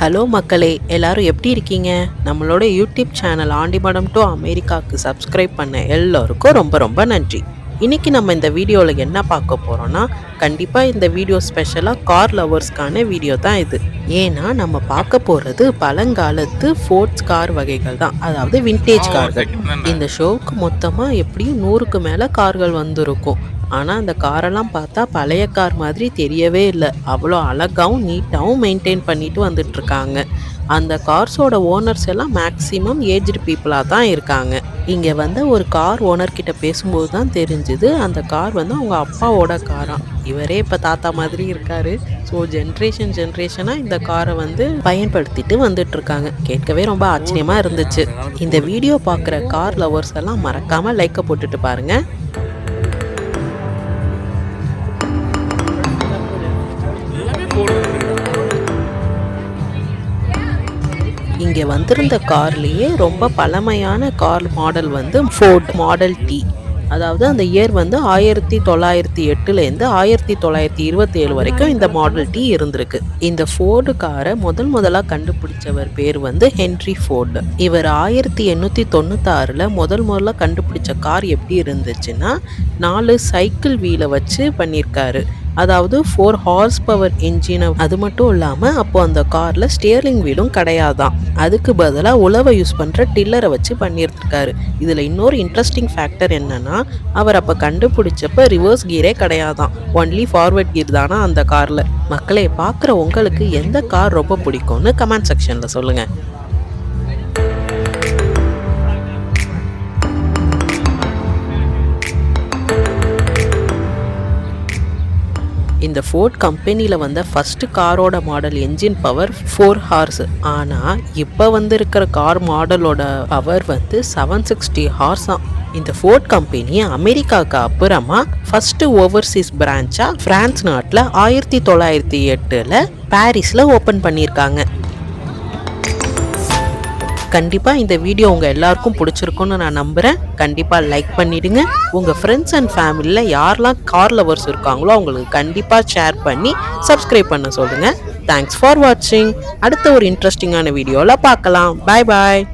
Hello மக்களே எல்லாரும் எப்படி இருக்கீங்க? நம்மளோட யூடியூப் சேனல் ஆண்டிமடம் டு அமெரிக்காவுக்கு சப்ஸ்கிரைப் பண்ண எல்லோருக்கும் ரொம்ப ரொம்ப நன்றி. இன்னைக்கு நம்ம இந்த வீடியோவில் என்ன பார்க்க போகிறோம்னா கண்டிப்பாக இந்த வீடியோ ஸ்பெஷலாக கார் லவர்ஸ்க்கான வீடியோ தான் இது. ஏன்னா நம்ம பார்க்க போகிறது பழங்காலத்து ஃபோர்ட்ஸ் கார் வகைகள் தான். அதாவது விண்டேஜ் கார்கள் இந்த ஷோவுக்கு மொத்தமாக எப்படியும் நூறுக்கு மேலே கார்கள் வந்திருக்கும். ஆனால் அந்த காரெல்லாம் பார்த்தா பழைய கார் மாதிரி தெரியவே இல்லை. அவ்வளோ அழகாகவும் நீட்டாகவும் மெயின்டைன் பண்ணிட்டு வந்துட்டுருக்காங்க. அந்த கார்ஸோட ஓனர்ஸ் எல்லாம் மேக்ஸிமம் ஏஜ்டு பீப்புளாக தான் இருக்காங்க. இங்கே வந்து ஒரு கார் ஓனர்கிட்ட பேசும்போது தான் தெரிஞ்சுது அந்த கார் வந்து அவங்க அப்பாவோட காராம் இவரே இப்போ தாத்தா மாதிரி இருக்காரு. ஸோ ஜென்ரேஷன் ஜென்ரேஷனாக இந்த காரை வந்து பயன்படுத்திட்டு வந்துட்டு இருக்காங்க கேட்கவே ரொம்ப ஆச்சரியமாக இருந்துச்சு. இந்த வீடியோ பார்க்குற கார் லவர்ஸ் எல்லாம் மறக்காமல் லைக்கை போட்டுட்டு பாருங்கள் இங்கே வந்திருந்த கார்லேயே ரொம்ப பழமையான கார் மாடல் வந்து ஃபோர்ட் மாடல் டி அதாவது அந்த இயர் வந்து ஆயிரத்தி தொள்ளாயிரத்தி எட்டுலேருந்து ஆயிரத்தி தொள்ளாயிரத்தி இருபத்தி ஏழு வரைக்கும் இந்த மாடல் டி இருந்திருக்கு. இந்த ஃபோர்டு காரை முதல் முதலாக கண்டுபிடிச்சவர் பேர் வந்து ஹென்ரி ஃபோர்டு இவர் ஆயிரத்தி எண்ணூற்றி தொண்ணூத்தாறில் முதல் முதல்ல கண்டுபிடிச்ச கார் எப்படி இருந்துச்சுன்னா நாலு சைக்கிள் வீலை வச்சு பண்ணியிருக்காரு. அதாவது ஃபோர் ஹார்ஸ் பவர் இன்ஜினை அது மட்டும் இல்லாமல் அப்போ அந்த காரில் ஸ்டியரிங் வீலும் கிடையாதான் அதுக்கு பதிலாக உழவை யூஸ் பண்ணுற டில்லரை வச்சு பண்ணியிருக்காரு இதில் இன்னொரு இன்ட்ரெஸ்டிங் ஃபேக்டர் என்னன்னா அவர் அப்போ கண்டுபிடிச்சப்ப ரிவர்ஸ் கீரே கிடையாதான் ஒன்லி ஃபார்வர்ட் கீர் தானா அந்த காரில் மக்களை பார்க்குற உங்களுக்கு எந்த கார் ரொம்ப பிடிக்கும்னு கமெண்ட் செக்ஷனில் சொல்லுங்கள் இந்த ஃபோர்ட் கம்பெனியில் வந்த ஃபஸ்ட்டு காரோட model engine power four horse ஆனால் இப்போ வந்திருக்கிற கார் மாடலோட பவர் வந்து செவன் சிக்ஸ்டி ஹார்ஸாம் இந்த ஃபோர்ட் கம்பெனி அமெரிக்காவுக்கு அப்புறமா ஃபஸ்ட்டு ஓவர்சீஸ் பிரான்ச்சாக ஃப்ரான்ஸ் நாட்டில் ஆயிரத்தி தொள்ளாயிரத்தி எட்டில் பாரிஸில் ஓப்பன் பண்ணியிருக்காங்க. கண்டிப்பாக இந்த வீடியோ உங்கள் எல்லாருக்கும் பிடிச்சிருக்குன்னு நான் நம்புகிறேன் கண்டிப்பாக லைக் பண்ணிவிடுங்க உங்கள் ஃப்ரெண்ட்ஸ் அண்ட் ஃபேமிலியில் யாரெல்லாம் கார் லவர்ஸ் இருக்காங்களோ அவங்களுக்கு கண்டிப்பாக ஷேர் பண்ணி சப்ஸ்கிரைப் பண்ண சொல்லுங்கள் தேங்க்ஸ் ஃபார் வாட்சிங் அடுத்த ஒரு இன்ட்ரெஸ்டிங்கான வீடியோவில் பார்க்கலாம். பாய் பாய்